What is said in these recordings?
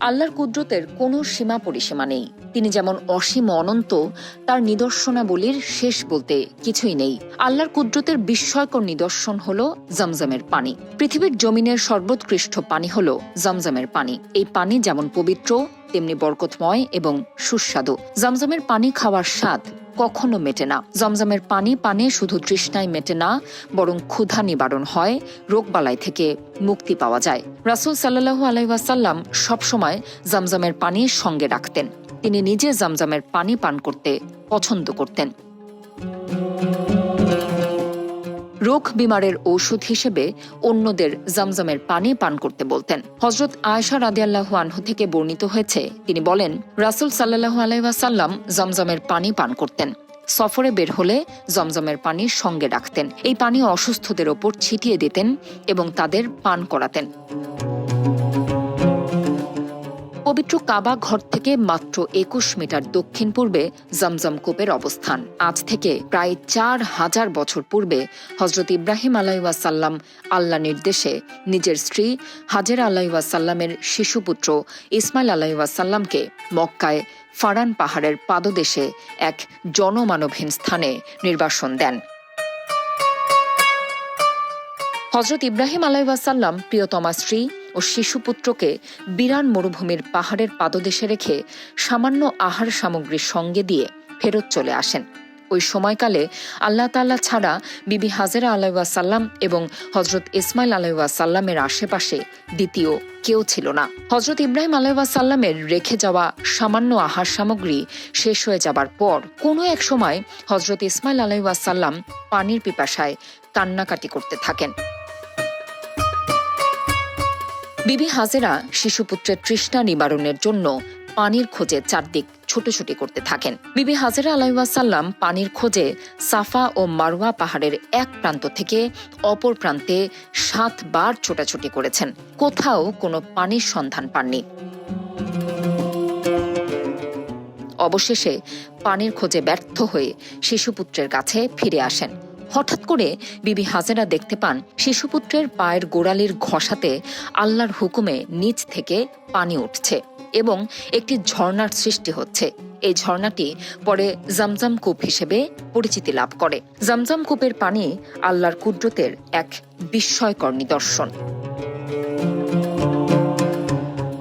আল্লাহর কুদরতের কোনো সীমা পরিসীমা নেই। তিনি যেমন অসীম অনন্ত, তার নিদর্শনাবলীর শেষ বলতে কিছুই নেই। আল্লাহর কুদরতের বিস্ময়কর নিদর্শন হল জমজমের পানি। পৃথিবীর জমিনের সর্বোৎকৃষ্ট পানি হল জমজমের পানি। এই পানি যেমন পবিত্র, তেমনি বরকতময় এবং সুস্বাদু। জমজমের পানি খাওয়ার স্বাদ কখনো মেটে না। জমজমের পানি পানে শুধু তৃষ্ণায় মেটে না, বরং ক্ষুধা নিবারণ হয়, রোগবালাই থেকে মুক্তি পাওয়া যায়। রাসুল সাল্লাহু আলাইসাল্লাম সবসময় জমজমের পানি সঙ্গে রাখতেন। তিনি নিজে জমজমের পানি পান করতে পছন্দ করতেন। রোগ বিমারের ঔষধ হিসেবে অন্যদের জমজমের পানি পান করতে বলতেন। হজরত আয়সা রাদিয়াল্লাহু আনহু থেকে বর্ণিত হয়েছে, তিনি বলেন, রাসুল সাল্লাহু আলাইসাল্লাম জমজমের পানি পান করতেন। সফরে বের হলে জমজমের পানি সঙ্গে রাখতেন। এই পানি অসুস্থদের ওপর ছিটিয়ে দিতেন এবং তাদের পান করাতেন। পবিত্র কাবা ঘর থেকে মাত্র একুশ মিটার দক্ষিণ পূর্বে জমজম কূপের অবস্থান। আজ থেকে প্রায় চার হাজার বছর পূর্বে হজরত ইব্রাহিম আলাইসাল্লাম আল্লাহ নির্দেশে নিজের স্ত্রী হাজের আলাইসাল্লামের শিশুপুত্র ইসমাইল আলাইসাল্লামকে মক্কায় ফারান পাহাড়ের পাদদেশে এক জনমানবহীন স্থানে নির্বাসন দেন। হজরত ইব্রাহিম আলাইসাল্লাম প্রিয়তমা স্ত্রী ও শিশুপুত্রকে বিরান মরুভূমির পাহাড়ের পাদদেশে রেখে সামান্য আহার সামগ্রীর সঙ্গে দিয়ে ফেরত চলে আসেন। ওই সময়কালে আল্লাহ তাল্লাহ ছাড়া বিবি হাজেরা আলাইসাল্লাম এবং হজরত ইসমাইল আলাইসাল্লামের আশেপাশে দ্বিতীয় কেউ ছিল না। হজরত ইব্রাহিম আলাইসাল্লামের রেখে যাওয়া সামান্য আহার সামগ্রী শেষ হয়ে যাবার পর কোনো এক সময় হজরত ইসমাইল আলাইসাল্লাম পানির পিপাসায় কান্নাকাটি করতে থাকেন। বিবি হাজেরা শিশুপুত্রের তৃষ্ণা নিবারণের জন্য পানির খোঁজে চারদিক ছুটোছুটি করতে থাকেন। বিবি হাজেরা আলাইসাল্লাম পানির খোঁজে সাফা ও মারওয়া পাহাড়ের এক প্রান্ত থেকে অপর প্রান্তে সাতবার ছোটাছুটি করেছেন। কোথাও কোনো পানির সন্ধান পাননি। অবশেষে পানির খোঁজে ব্যর্থ হয়ে শিশুপুত্রের কাছে ফিরে আসেন। হঠাৎ করে বিবি হাজেরা দেখতে পান শিশুপুত্রের পায়ের গোড়ালির ঘষাতে আল্লাহর হুকুমে নিচ থেকে পানি উঠছে এবং একটি ঝর্ণার সৃষ্টি হচ্ছে। এই ঝর্ণাটি পরে জমজম কূপ হিসেবে পরিচিতি লাভ করে। জমজম কূপের পানি আল্লাহর কুদরতের এক বিস্ময়কর নিদর্শন।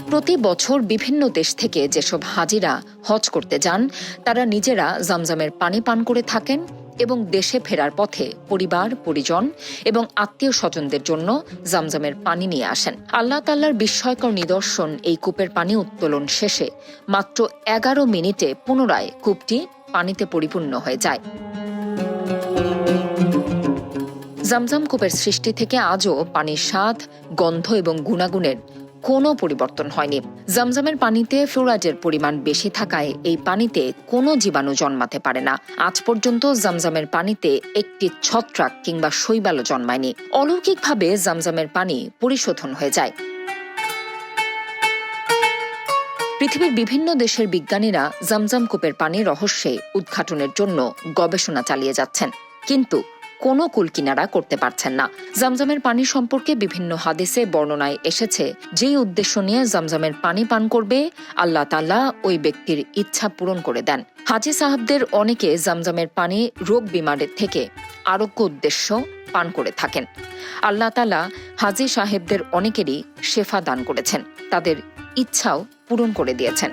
প্রতি বছর বিভিন্ন দেশ থেকে যেসব হাজিরা হজ করতে যান, তারা নিজেরা জমজমের পানি পান করে থাকেন এবং দেশে ফেরার পথে পরিবার, পরিজন এবং আত্মীয় স্বজনদের জন্য জমজমের পানি নিয়ে আসেন। আল্লাহ তাল্লার বিস্ময়কর নিদর্শন এই কূপের পানি উত্তোলন শেষে মাত্র এগারো মিনিটে পুনরায় কূপটি পানিতে পরিপূর্ণ হয়ে যায়। জমজম কূপের সৃষ্টি থেকে আজও পানির স্বাদ, গন্ধ এবং গুণাগুণের কোনো পরিবর্তন হয়নি। জমজমের পানিতে ফ্লোরাইডের পরিমাণ বেশি থাকায় এই পানিতে কোনো জীবাণু জন্মাতে পারে না। আজ পর্যন্ত জমজমের পানিতে একটি ছত্রাক কিংবা শৈবালও জন্মায়নি। অলৌকিকভাবে জমজমের পানি পরিশোধন হয়ে যায়। পৃথিবীর বিভিন্ন দেশের বিজ্ঞানীরা জমজম কূপের পানি রহস্যে উদ্ঘাটনের জন্য গবেষণা চালিয়ে যাচ্ছেন। কিন্তু কোনো কুলকিনারা করতে পারছেন না। জমজমের পানি সম্পর্কে বিভিন্ন হাদিসে বর্ণনায় এসেছে, যেই উদ্দেশ্য নিয়ে জমজমের পানি পান করবে, আল্লাহ তাল্লাহ ওই ব্যক্তির ইচ্ছা পূরণ করে দেন। হাজি সাহাবদের অনেকে জমজমের পানি রোগ বিমারের থেকে আরোগ্য উদ্দেশ্য পান করে থাকেন। আল্লাহ তালা হাজি সাহেবদের অনেকেরই শেফা দান করেছেন, তাদের ইচ্ছাও পূরণ করে দিয়েছেন।